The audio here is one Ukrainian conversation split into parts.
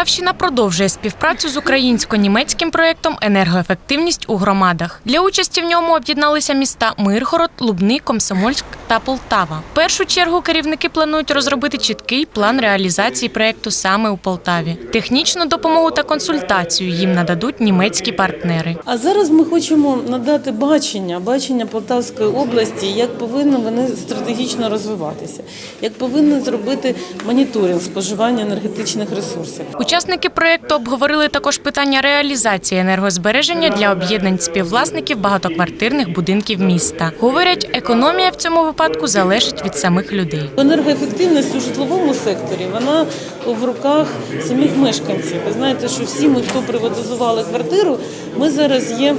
Полтавщина продовжує співпрацю з українсько-німецьким проєктом Енергоефективність у громадах. Для участі в ньому об'єдналися міста Миргород, Лубни, Комсомольськ та Полтава. В першу чергу керівники планують розробити чіткий план реалізації проєкту саме у Полтаві. Технічну допомогу та консультацію їм нададуть німецькі партнери. А зараз ми хочемо надати бачення, бачення Полтавської області, як повинні вони стратегічно розвиватися, як повинні зробити моніторинг споживання енергетичних ресурсів. Учасники проєкту обговорили також питання реалізації енергозбереження для об'єднань співвласників багатоквартирних будинків міста. Говорять, економія в цьому випадку залежить від самих людей. Енергоефективність у житловому секторі вона в руках самих мешканців. Ви знаєте, що всі ми, хто приватизували квартиру, ми зараз є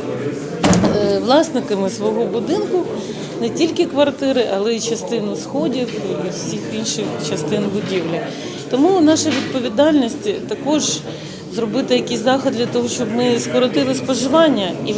е, власниками свого будинку. Не тільки квартири, але й частину сходів і всіх інших частин будівлі. Тому наша відповідальність також зробити якісь заходи для того, щоб ми скоротили споживання, і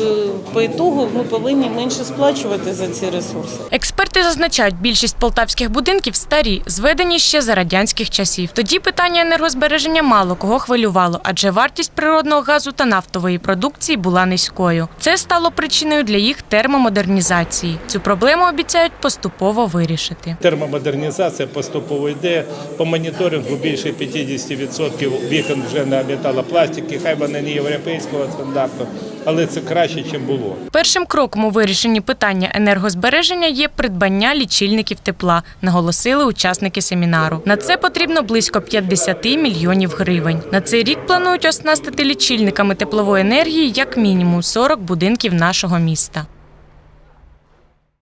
по ітогу ми повинні менше сплачувати за ці ресурси. Експерти зазначають, більшість полтавських будинків старі, зведені ще за радянських часів. Тоді питання енергозбереження мало кого хвилювало, адже вартість природного газу та нафтової продукції була низькою. Це стало причиною для їх термомодернізації. Цю проблему обіцяють поступово вирішити. Термомодернізація поступово йде. По моніторингу більше 50% вікон вже на металопластики, хай вони не європейського стандарту, але це краще, ніж було. Першим кроком у вирішенні питання енергозбереження є придбання лічильників тепла, наголосили учасники семінару. На це потрібно близько 50 мільйонів гривень. На цей рік планують оснастити лічильниками теплової енергії як мінімум 40 будинків нашого міста.